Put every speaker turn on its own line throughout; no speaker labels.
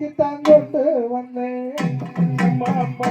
மாறிக்குத்தான் கொண்டு வந்தேன் அப்பா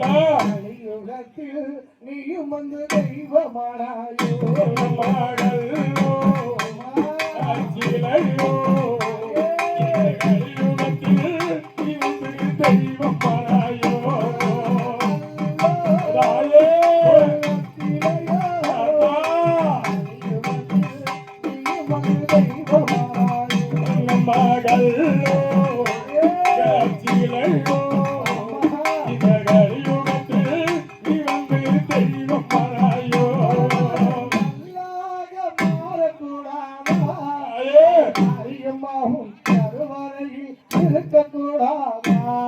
காவிரியிலே வாழக்கூடாதா நீயும் வந்து தெய்வமானாயோ அரியம்மாவும் கருவறையில் இருக்கக்கூடாதா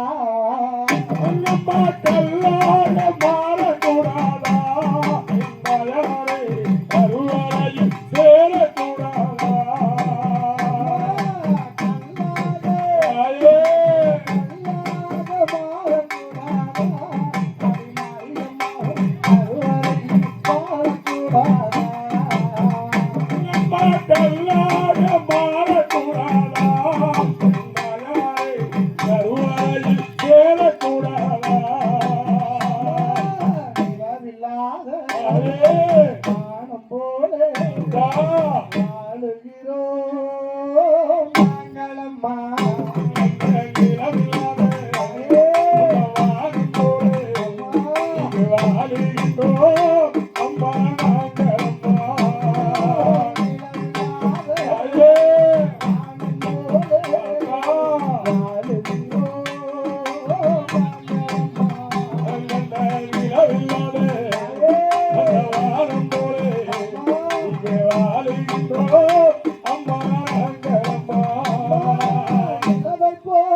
Yeah.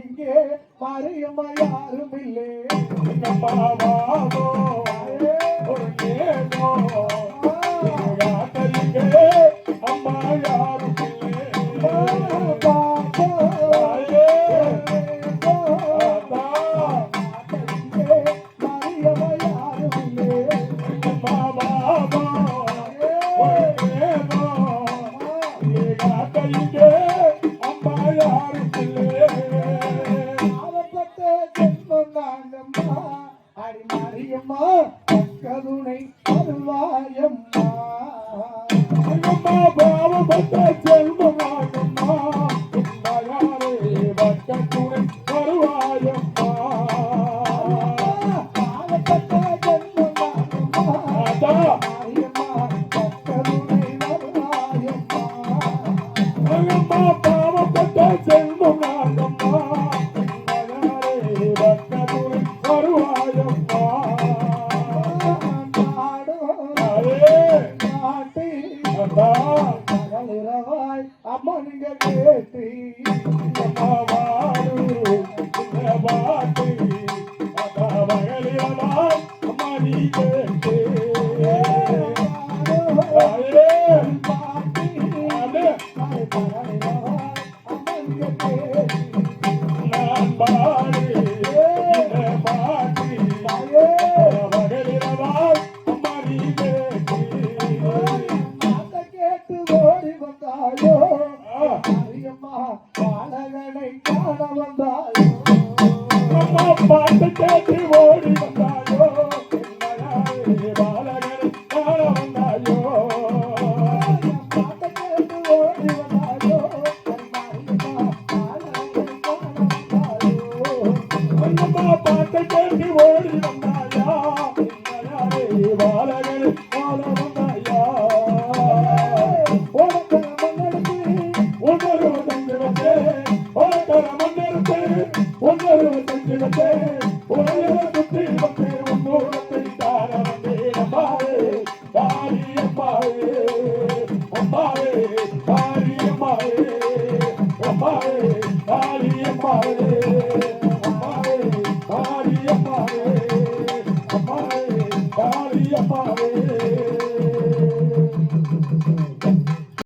இங்கே மரியம்மா யாரும் இல்லை
எங்கம்மா அம்மா யாரும்
பாவப்பட்ட தலைரவாய் அம்மனுங்க கேட்டு
பாட்டு அம்மா நீ கேட்டு. I'm baby, baby, baby, baby, baby, baby, baby,